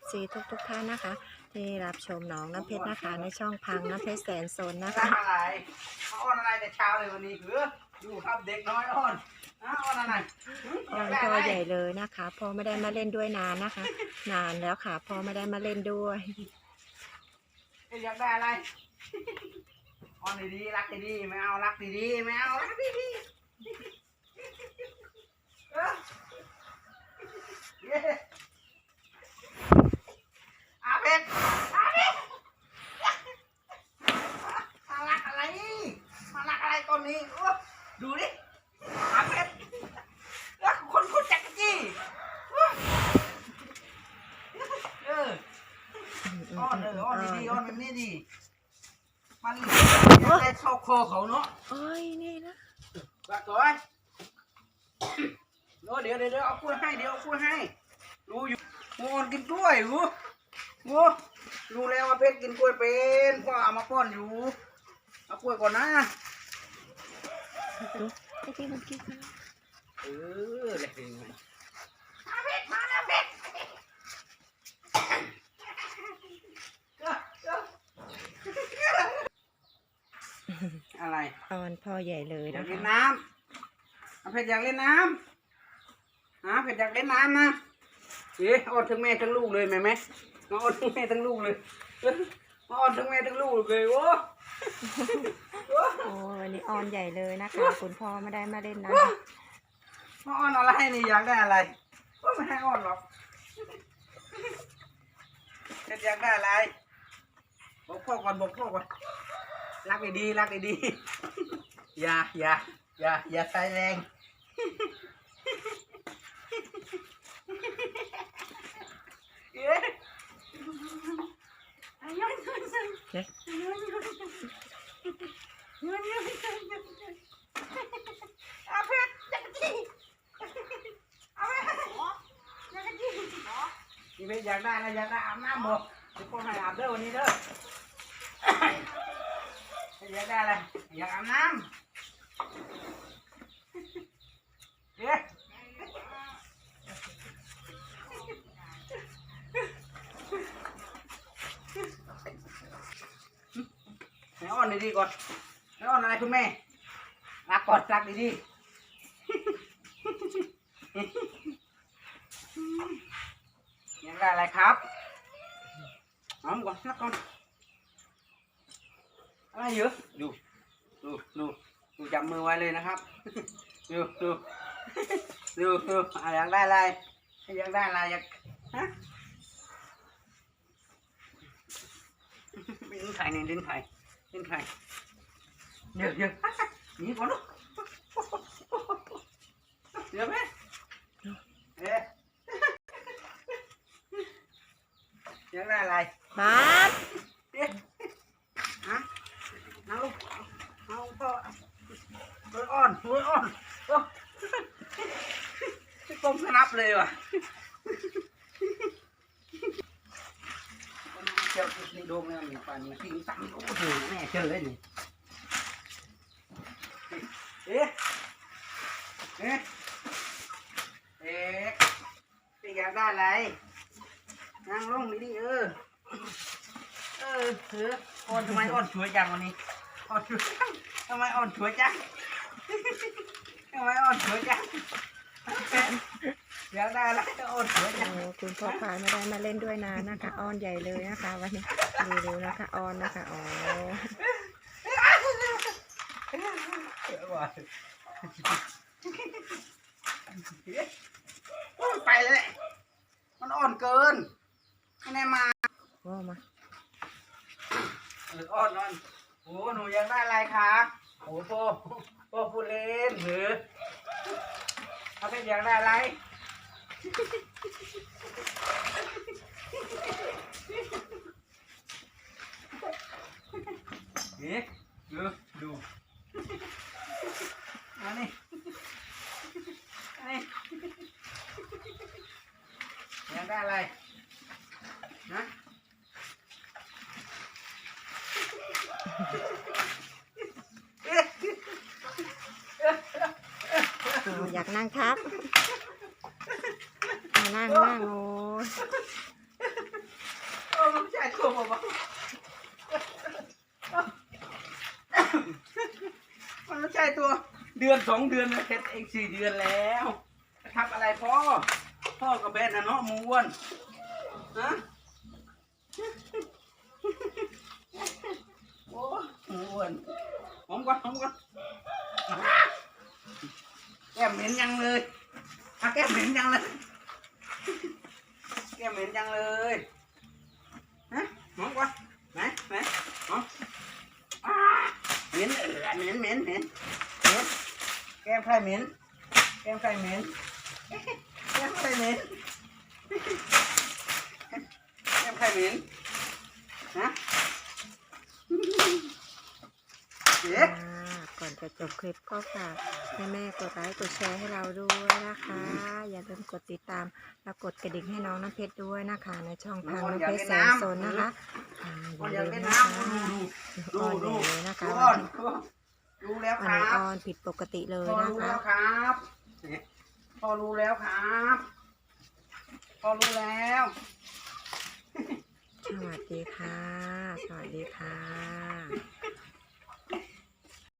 FC ทุกทุกๆท่านนะคะ ที่รับชมน้องน้ำเพชรนะคะ ในช่องพังน้ำเพชรแสนโซนนะทำคะอะไรมาอ้อนอะไรแต่เช้าเลยวันนี้คือดูครับเด็กน้อยอ้อนอะอ้อนอะไรหึอ้อนยากพ่อได้ะไรใหญ่เลยนะคะพ่อไม่ได้มาเล่นด้วยนานนะคะ นานแล้วค่ะพ่อไม่ได้มาเล่นด้วยอยากได้อะไรอ้อนดีๆรักดีๆไม่เอารักดีๆไม่เอารักดีๆเออเย้อาเพชรอาเพชรมารักอะไรมา รักอะไรตอนนี้โอ้ดูดิอาเพชรรักคนคนจักรจี้เอออ้อนเอออ้อนดีๆอ้อนแบบนี้ดี มันอยากได้ชอบคอเขาเนาะโอ้ยนี่นะบักถอยโน้เดี๋ยวเดี๋ยวเดี๋ยวเอากล้วยให้เดี๋ยวเอากล้วยให้รู้อยู่โอ้อนกินกล้วยรู้โอ้รู้แล้วว่าเพชรกินกล้วยเป็นพ่อเอามาป้อนอยู่เอากล้วยก่อนนะดู ไอ้ที่มันกินกันเออเลยเป็นไงอะไรออนพ่อใหญ่เลยอยานะกเล่นคะน้ำเอาเพชรอยากเล่นน้ำฮะเพชรอยากเล่นน้ำนะเอ๊ะอ้อนทั้งแม่ทั้งลูกเลยแม่ไหมมาอ้อนทั้งแม่ทั้งลูกเลยเอ้ยมาอ้อนทั้งแม่ทั้งลูกเลยโอ้ โอ้โอ้วันนี้อ้อนใหญ่เลยนะคะ คุณพ่อไม่ได้มาเล่นนะมาอ้อนอะไรนี่อยากได้อะไรก็ไม่ให้อ้อนหรอกเพชรอยากได้อะไรบอกพ่อก่อนบอกพ่อก่อนรักดีๆรักดีๆอย่าอย่าอย่าอย่าใช้แรง เอ๊ะ เนี่ย เอาเพชรจักรจี้เอาไปจักรจี้ นี่เพชรอยากได้อะไรอยากได้อาบน้ำบ่เดี๋ยวพ่อให้อาบเด้อวันนี้เด้อเพชรอยากได้อะไรอยากอาบน้ำเอ๊ะให้อ้อนดีๆก่อนให้อ้อนอะไรคุณแม่รักก่อนรักดีๆ ยังได้อะไรครับหอมก่อนนักก่อนอะไรเยอะดูดูดูดูจับมือไว้เลยนะครับดูดูดูดูอยากได้อะไรอยากได้อะไรอยากฮะลิ้นไข่เนี่ยลิ้นไข่ลิ้นไข่เดี๋ยวเดี๋ยวหนีก่อนลูกเดี๋ยวไหมเอ๊ะ อยากได้อะไรบ้าสเอ๊ะฮะเอาลูกเอาพ่อรวยอ่อนรวยอ่อนโอ้กลมสนับเลยว่ะเจ้าติดในโดมแล้วมีปานนี้ทิ้งตั้งโอ้โหแม่เจอเลยนี่เอ๊ะเอ๊ะเอ๊ะพี่อยากได้อะไร นั่งลงดีๆเออ เออเสืออ่อนทำไมอ่อนช่วยจังวันนี้อ่อนช่วยจังทำไมอ่อนช่วยจังทำไมอ่อนช่วยจังอยากได้อะไรอ่อนช่วยจัง โอ้คุณพ่อพายไม่ได้มาเล่นด้วยนานนะคะอ้อนใหญ่เลยนะคะ วันนี้ดูดูนะคะอ้อนนะคะอ๋อโอ้ยไปเลย มันอ่อนเกินไม่ได้มา ว่ามา หรืออ่อนนอน โอ้หนูอยากได้อะไรครับโอ้โหโอ้พูดเล่นหรือเขาเป็นอยากได้อะไรเอ๊ะดูดูมานี่มานี่อยากได้อะไร นั่งครับมานั่งนั่งโอ้ยโอ้มันใช่ตัวบ่มันไม่ใช่ตัวเดือนสองเดือนนะเพ็ดเองสี่เดือนแล้วทำอะไรพ่อ พ่อกับแบนนะเนาะมูวนฮะโอ้มูวนหอมก่อนหอมก่อน แก้มเหม็นยังเลยอะแก้มเหม็นยังเลย แก้มเหม็นยังเลยฮะหอมก่อนไหนไหนมอ่าเหม็นเหม็นเหม็นเหม็นเหม็นแก้มใครเหม็นแก้มใครเหม็นแก้มใครเหม็นแก้มใครเหม็นฮะเด็กก่อนจะจบคลิปก็ฝาก แม่กดไลค์กดแชร์ให้เราด้วยนะคะ อย่าลืมกดติดตามและกดกระดิ่งให้น้องน้ำเพชรด้วยนะคะ ในช่องทางน้ำเพชรแสนโซนนะคะอ่าอก่อนย่าอยากลืมเล่นนะน้คะำดูอ่อนดูใหญ่เลยนะคะดูวัก่อนนนี้ดูแล้ววันครันี้บออนผิดปกติเลยพอนะรู้คะ แล้วครับพอรู้แล้วครับพอรู้แล้ว สวัสดีค่ะ สวัสดีค่ะ